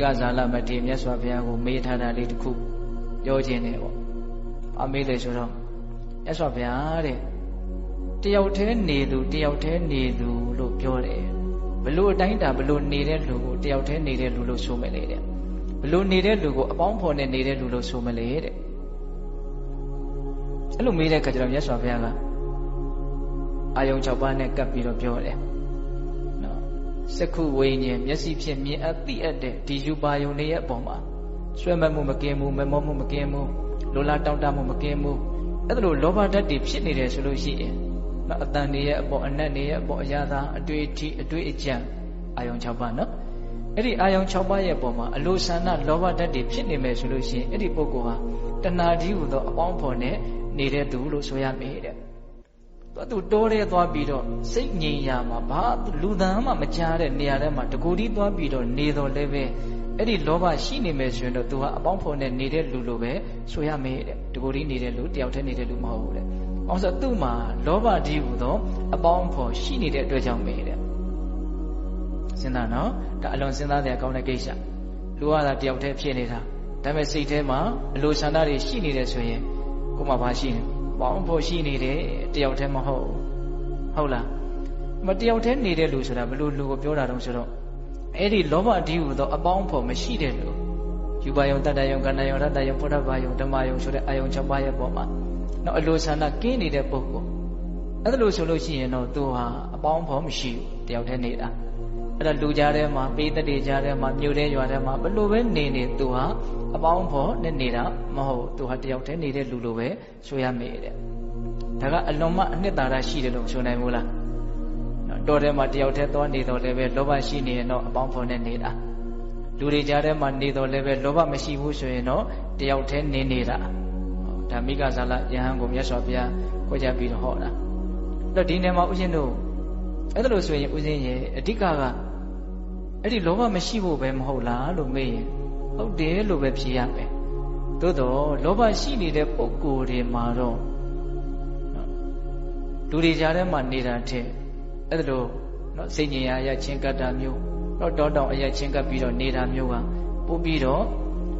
ကဇာလမထေရမြတ်စွာဘုရားကိုမေးထားတာလေးတစ်ခုပြောခြင်းတယ်ပေါ့။အမေးလေဆိုတော့မြတ်စွာဘုရားတဲ့တယောက်တည်းနေသူတယောက်တည်းနေသူလို့ပြောတယ်။ဘလို့အတိုင်းတာဘလို့နေတဲ့လူကိုတယောက်တည်းနေတဲ့လူလို့ဆိုမယ်လေတဲ့။ဘလို့နေတဲ့လူကိုအပေါင်းဖော်နဲ့နေတဲ့လူလို့ဆိုမလေတဲ့။အဲ့လိုမေးတဲ့အခါကျတော့မြတ်စွာဘုရားကအာယုံ6ပါးနဲ့ကပ်ပြီးတော့ပြောတယ်။နော် စက္ခုဝိညာဉ်မျက်စိဖြင့်မြင်အပ်သိအပ်တဲ့ဒီယူပါယုံလေးရဲ့အပေါ်မှာဆွဲမမှုမကင်းမှုမမောမှုမကင်းမှုလိုလားတောင့်တမှုမကင်းမှုအဲ့ဒါလိုလောဘဓာတ်တွေဖြစ်နေတယ်ဆိုလို့ရှိရင်နော်အတန်တွေရဲ့အပေါ်အနက်တွေရဲ့အပေါ်အရာသာအတွေ့အထိအတွေ့အကြံအာယုံ6ပါးနော်အဲ့ဒီအာယုံ6ပါးရဲ့အပေါ်မှာအလိုဆန္ဒလောဘဓာတ်တွေဖြစ်နေမယ်ဆိုလို့ရှိရင်အဲ့ဒီပုဂ္ဂိုလ်ဟာတဏှာကြီးဟူသောအပေါင်းဖော်နဲ့နေတဲ့သူလို့ဆိုရမယ်တဲ့ သူတိုးရဲသွားပြီးတော့စိတ်ငြိမ်ရမှာဘာလူသားမှမကြားတဲ့နေရာထဲမှာတကူတီးသွားပြီးတော့နေတော်လည်းပဲအဲ့ဒီလောဘရှိနေမယ်ဆိုရင်တော့သူဟာအပေါင်းဖော်နဲ့နေတဲ့လူလိုပဲဆိုရမယ်တဲ့တကူတီးနေတဲ့လူတယောက်တည်းနေတဲ့လူမဟုတ်ဘူးတဲ့။အောင်ဆိုသူ့မှာလောဘတည်းဟူသောအပေါင်းဖော်ရှိနေတဲ့အတွက်ကြောင့်ပဲတဲ့။စဉ်းစားနော်ဒါအလွန်စဉ်းစားစရာကောင်းတဲ့ကိစ္စ။လူကသာတယောက်တည်းဖြစ်နေတာဒါပေမဲ့စိတ်ထဲမှာအလိုဆန္ဒတွေရှိနေတယ်ဆိုရင်ကိုယ်မှဘာရှိနေ ပေါင်းဖို့ရှိနေတယ်တယောက်တည်းမဟုတ်ဟုတ်လားမတယောက်တည်းနေတဲ့လူဆိုတာဘလို့လူကိုပြောတာတုံးဆိုတော့အဲ့ဒီလောဘအဓိဟုသောအပေါင်းဖို့မရှိတဲ့လူယူပါယုံတတ္တယုံကဏ္ဍယုံရတ္တယုံဖုဒ္ဓဘာယုံဓမ္မယုံဆိုတဲ့အာယုံ၆ပါးရဲ့ပေါ်မှာတော့အလိုဆန္ဒကင်းနေတဲ့ပုဂ္ဂိုလ်အဲ့ဒါလို့ဆိုလို့ရှိရင်တော့သူဟာအပေါင်းဖို့မရှိဘူးတယောက်တည်းနေတာ အဲ့ဒါလူကြားထဲမှာပေးတတိကြားထဲမှာမြို့ထဲရွာထဲမှာဘလို့ပဲနေနေသူဟာအပေါင်းဖော်နဲ့နေတာမဟုတ်သူဟာတယောက်တည်းနေတဲ့လူလိုပဲဆိုရမယ်တဲ့ဒါကအလွန်မှအနှစ်သာရရှိတယ်လို့မဆိုနိုင်ဘူးလားနော်တော်ထဲမှာတယောက်တည်းသွားနေတော့လည်းပဲလောဘရှိနေရင်တော့အပေါင်းဖော်နဲ့နေတာလူတွေကြားထဲမှာနေတော့လည်းပဲလောဘမရှိဘူးဆိုရင်တော့တယောက်တည်းနေနေတာဒါမိဂဇာလယဟန်ကိုမြတ်စွာဘုရားကြွကြပြီးတော့ဟောတာအဲ့တော့ဒီနေမှာဥရှင်တို့အဲ့ဒါလို့ဆိုရင်ဥစဉ်ရဲ့အဓိကက အဲ့ဒီလောဘမရှိဖို့ပဲမဟုတ်လားလို့မေးရင်ဟုတ်တယ်လို့ပဲဖြေရမယ်သို့တော့လောဘရှိနေတဲ့ပုံကိုယ်တွေမှာတော့လူတွေကြားထဲမှာနေတာတဲ့အဲ့ဒါလို့နော်စိတ်ညင်ရရချင်းကပ်တာမျိုးတော့တောတောင်အရချင်းကပ်ပြီးတော့နေတာမျိုးကပို့ပြီးတော့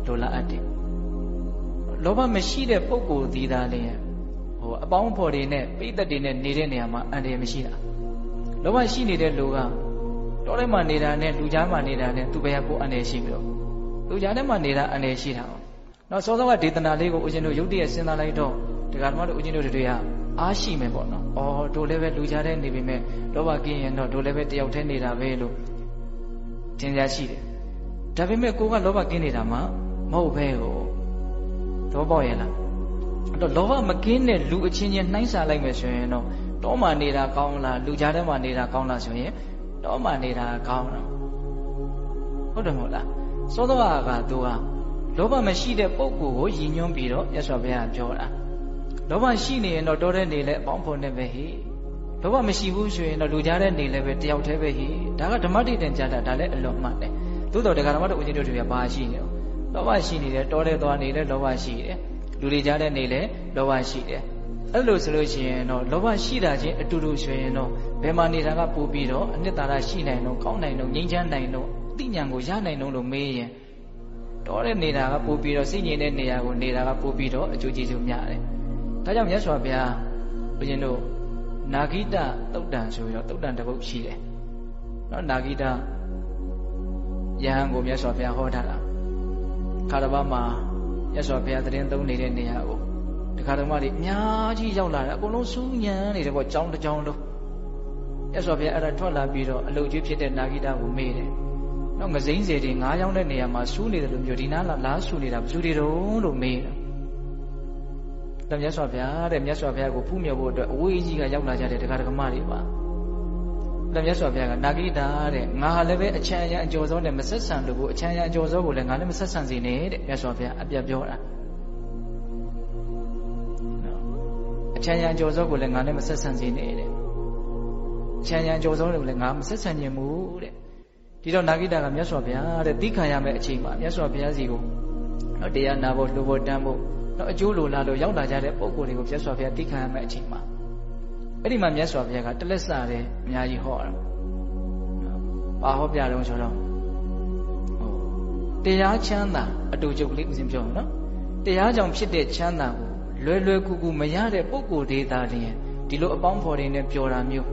လိုလားအပ်တယ်လောဘမရှိတဲ့ပုံကိုယ်သီးသားလည်းဟိုအပေါင်းဖော်တွေနဲ့ပိဋကတ်တွေနဲ့နေတဲ့နေရာမှာအန္တရာယ်မရှိတာလောဘရှိနေတဲ့လူက တောထဲမှာနေတာနဲ့လူကြားမှာနေတာနဲ့သူဘယ်ကပိုအန္တရာယ်ရှိပြီးတော့လူကြားထဲမှာနေတာအန္တရာယ်ရှိတာပေါ့နော်စောစောကဒေသနာလေးကိုဦးဇင်းတို့ရုပ်တရက်စဉ်းစားလိုက်တော့ဒကာဓမ္မတို့ဦးဇင်းတို့တွေကအားရှိမယ်ပေါ့နော်။အော်တို့လည်းပဲလူကြားထဲနေပြီမဲ့လောဘကင်းရင်တော့တို့လည်းပဲတယောက်တည်းနေတာပဲလို့ထင်ကြရှိတယ်။ဒါပေမဲ့ကိုကလောဘကင်းနေတာမှမဟုတ်ပဲဟိုသဘောပေါက်ရဲ့လား။အဲ့တော့လောဘမကင်းတဲ့လူအချင်းချင်းနှိုင်းစာလိုက်မယ်ဆိုရင်တော့တောမှနေတာကောင်းလားလူကြားထဲမှာနေတာကောင်းလားဆိုရင် တောမှနေတာကောင်းတော့ဟုတ်တယ်မဟုတ်လား။သောသောကသူကလောဘမရှိတဲ့ပုဂ္ဂိုလ်ကိုယဉ်ညွန်းပြီးတော့မြတ်စွာဘုရားပြောတာလောဘရှိနေရင်တော့တောထဲနေလဲအပေါင်းဖော်နေပဲဟိလောဘမရှိဘူးဆိုရင်တော့လူကြားထဲနေလဲပဲတယောက်တည်းပဲဟိဒါကဓမ္မတိတန်ကြတာဒါလည်းအလွန်မှန်တယ်သို့တော်တရားဓမ္မတို့ဦးဇင်းတို့တွေကဘာရှိနေတော့လောဘရှိနေတယ်တောထဲသွားနေလဲလောဘရှိတယ်လူတွေကြားထဲနေလဲလောဘရှိတယ် အဲ့လိုဆိုလို့ရှိရင်တော့လောဘရှိတာချင်းအတူတူဆိုရင်တော့ဘယ်မှာနေတာကပို့ပြီးတော့အနှစ်သာရရှိနိုင်တော့ကောင်းနိုင်တော့ငြိမ်းချမ်းနိုင်တော့အသိဉာဏ်ကိုရနိုင်တော့လို့မေးရင်တော်တဲ့နေတာကပို့ပြီးတော့စိတ်ငြိမ်တဲ့နေရာကိုနေတာကပို့ပြီးတော့အကျိုးကျေးဇူးများတယ်။ဒါကြောင့်မြတ်စွာဘုရားဘုရင်တို့နာဂိတတုတ်တန်ဆိုပြီးတော့တုတ်တန်တစ်ပုဒ်ရှိတယ်။နော်နာဂိတယဟန်ကိုမြတ်စွာဘုရားဟောထားတာ။ခါတစ်ပတ်မှာမြတ်စွာဘုရားတရင်သုံးနေတဲ့နေရာကို တခါတော့မှဒီအများကြီးရောက်လာတယ်အကုန်လုံးစူးညံနေတယ်ပေါ့ကြောင်းတစ်ကြောင်းလုံးမြတ်စွာဘုရားအဲ့ဒါထွက်လာပြီးတော့အလုတ်ကြီးဖြစ်တဲ့နာဂိတကိုမေးတယ်။နော်ငစိမ့်စေတွေငားရောက်တဲ့နေရာမှာစူးနေတယ်လို့မျိုးဒီနားလာလားစူးနေတာဘယ်သူတွေတုံးလို့မေးတယ်။ဒါမြတ်စွာဘုရားတဲ့မြတ်စွာဘုရားကိုဖူးမြော်ဖို့အတွက်အဝေးကြီးကရောက်လာကြတဲ့တရားဓမ္မတွေပါ။ဒါမြတ်စွာဘုရားကနာဂိတာတဲ့ငါဟာလည်းပဲအချမ်းအရန်အကျော်စောနဲ့မဆက်ဆံလို့ကိုအချမ်းအရန်အကျော်စောကိုလည်းငါလည်းမဆက်ဆံစေနဲ့တဲ့မြတ်စွာဘုရားအပြတ်ပြောတာ။ အချမ်းအရန်အကျော်စောကိုလည်းငါလည်းမဆက်ဆံစေနဲ့တဲ့အချမ်းအရန်အကျော်စောကိုလည်းငါမဆက်ဆံခြင်းမူတဲ့။ဒီတော့နာဂိတာကမြတ်စွာဘုရားတဲ့သိခံရမယ့်အချိန်မှာမြတ်စွာဘုရားစီကိုတော့တရားနာဖို့လှူဖို့တန်းဖို့တော့အကျိုးလိုလားလို့ရောက်လာကြတဲ့ပုံကိုယ်တွေကိုမြတ်စွာဘုရားသိခံရမယ့်အချိန်မှာအဲ့ဒီမှာမြတ်စွာဘုရားကတလက်စတဲ့အများကြီးဟောတာ။ဘာဟောပြတော့ဆိုတော့ဟိုတရားချမ်းသာအတူချုပ်ကလေးဦးဇင်းပြောနော်တရားကြောင့်ဖြစ်တဲ့ချမ်းသာကို လွယ်လွယ်ကူကူမရတဲ့ပုံကိုယ်ဒေတာလျင်ဒီလိုအပေါင်းဖော်တွေနဲ့ပျော်တာမျိုး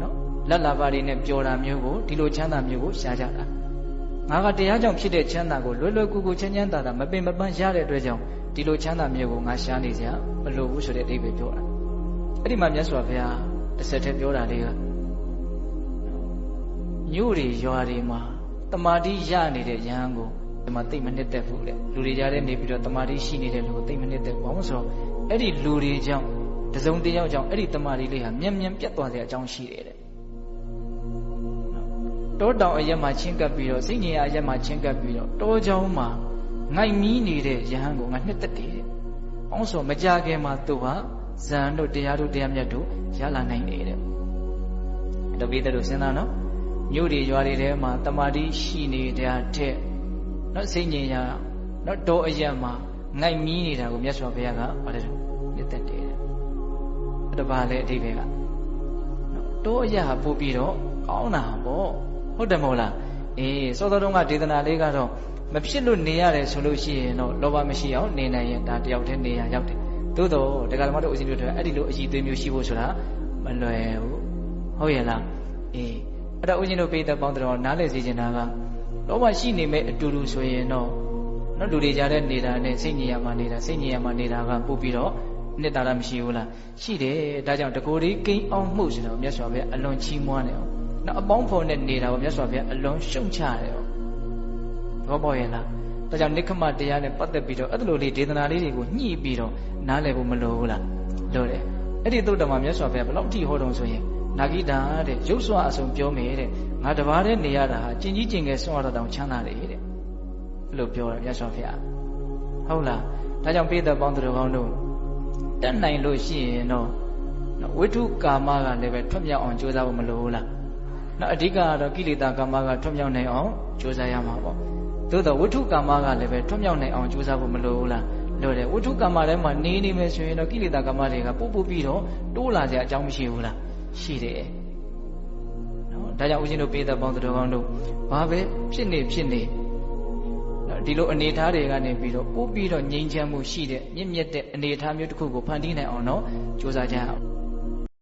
နော်လက်လာပါတွေနဲ့ပျော်တာမျိုးကိုဒီလိုချမ်းသာမျိုးကိုရှားကြတာငါကတရားကြောင့်ဖြစ်တဲ့ချမ်းသာကိုလွယ်လွယ်ကူကူချမ်းချမ်းသာသာမပင်မပန်းရတဲ့အတွက်ကြောင့်ဒီလိုချမ်းသာမျိုးကိုငါရှားနေစရာမလိုဘူးဆိုတဲ့အဓိပ္ပာယ်ပြောတာအဲ့ဒီမှာမြတ်စွာဘုရားတစ်ဆက်တည်းပြောတာလေးကမြို့တွေရွာတွေမှာတမာတိရနေတဲ့ယဟန်ကို ဒီမှာတိတ်မနစ်သက်ဘူးတဲ့လူတွေကြားထဲနေပြီးတော့တမာတိရှိနေတဲ့လူကိုတိတ်မနစ်သက်ဘာလို့ဆိုတော့အဲ့ဒီလူတွေကြောင့်တစုံတယောက်ကြောင့်အဲ့ဒီတမာတိလေးဟာမြန်မြန်ပြတ်သွားတဲ့အကြောင်းရှိတယ်တဲ့တောတောင်အရက်မှာချင်းကပ်ပြီးတော့စိတ်ငြိမ်အရက်မှာချင်းကပ်ပြီးတော့တောချောင်းမှာငိုက်မီးနေတဲ့ယဟန်ကိုငါနှစ်သက်တယ်တဲ့အောင်းဆိုမကြခင်မှာသူဟာဇန်တို့တရားတို့တရားမြတ်တို့ရလာနိုင်နေတဲ့တပိသက်တို့စဉ်းစားနော်မြို့တွေရွာတွေထဲမှာတမာတိရှိနေတဲ့ထက် နော်စိတ်ငြိမ်ရနော်တောအရက်မှာငိုက်မီးနေတာကိုမြတ်စွာဘုရားကဘာလဲနှစ်သက်တယ်တဲ့။အဲ့ဒါဘာလဲအဓိပ္ပာယ်ကနော်တောအရက်ဟာပို့ပြီးတော့ကောင်းတာပေါ့ဟုတ်တယ်မဟုတ်လားအေးစောစောတုန်းကဒေသနာလေးကတော့မဖြစ်လို့နေရတယ်ဆိုလို့ရှိရင်တော့လောဘမရှိအောင်နေနိုင်ရင်ဒါတယောက်တည်းနေရရောက်တယ်သို့တော့ဒကာဓမ္မတို့အစဉ်ပြောတယ်အဲ့ဒီလိုအည်သွေးမျိုးရှိဖို့ဆိုတာမလွယ်ဘူးဟုတ်ရဲ့လားအေးအဲ့တော့ဦးဇင်းတို့ပိသက်ပေါင်းတော်နားလည်စေချင်တာက လောဘရှိနေမဲ့အတူတူဆိုရင်တော့နော်လူတွေကြားတဲ့နေတာနဲ့စိတ်ညစ်ရမှနေတာစိတ်ညစ်ရမှနေတာကပို့ပြီးတော့နှစ်သာရမရှိဘူးလားရှိတယ်ဒါကြောင့်တကိုယ်လေးကိန်းအောင်မှုဆိုတော့မြတ်စွာဘုရားအလွန်ချီးမွမ်းတယ်နော်အပေါင်းဖော်နဲ့နေတာကိုမြတ်စွာဘုရားအလွန်ရှုံချတယ်သဘောပေါက်ရဲ့လားဒါကြောင့်နိခမတရားနဲ့ပတ်သက်ပြီးတော့အဲ့လိုလေးဒေသနာလေးတွေကိုညှိပြီးတော့နားလည်ဖို့မလိုဘူးလားလိုတယ်အဲ့ဒီသုတ္တမမြတ်စွာဘုရားဘယ်လောက်ထိဟောတုံဆိုရင်နာဂိတာတဲ့ရုပ်စွာအစုံပြောမယ်တဲ့ ငါတပါးတည်းနေရတာဟာကျင်ကြီးကျင်ငယ်ဆွမ်းရတာတောင်ချမ်းသာတယ်တဲ့အဲ့လိုပြောတယ်မြတ်စွာဘုရားဟုတ်လားဒါကြောင့်ပိဿပေါင်းသူတော်ကောင်းတို့တက်နိုင်လို့ရှိရင်တော့ဝိထုကာမကလည်းပဲထွတ်မြောက်အောင်ကြိုးစားဖို့မလိုဘူးလားနောက်အဓိကကတော့ကိလေသာကာမကထွတ်မြောက်နိုင်အောင်ကြိုးစားရမှာပေါ့သို့တော့ဝိထုကာမကလည်းပဲထွတ်မြောက်နိုင်အောင်ကြိုးစားဖို့မလိုဘူးလားလိုတယ်ဝိထုကာမထဲမှာနေနေမယ်ဆိုရင်တော့ကိလေသာကာမတွေကပို့ပို့ပြီးတော့တိုးလာကြအကြောင်းမရှိဘူးလားရှိတယ် နော်ဒါကြောင့်ဦးဇင်းတို့ပေးသက်ပေါင်းသူတော်ကောင်းတို့ဘာပဲဖြစ်နေဖြစ်နေဒီလိုအနေထားတွေကနေပြီးတော့ပို့ပြီးတော့ငြိမ်းချမ်းမှုရှိတဲ့မြင့်မြတ်တဲ့အနေထားမျိုးတစ်ခုကိုဖန်တီးနိုင်အောင်တော့ကြိုးစားကြအောင်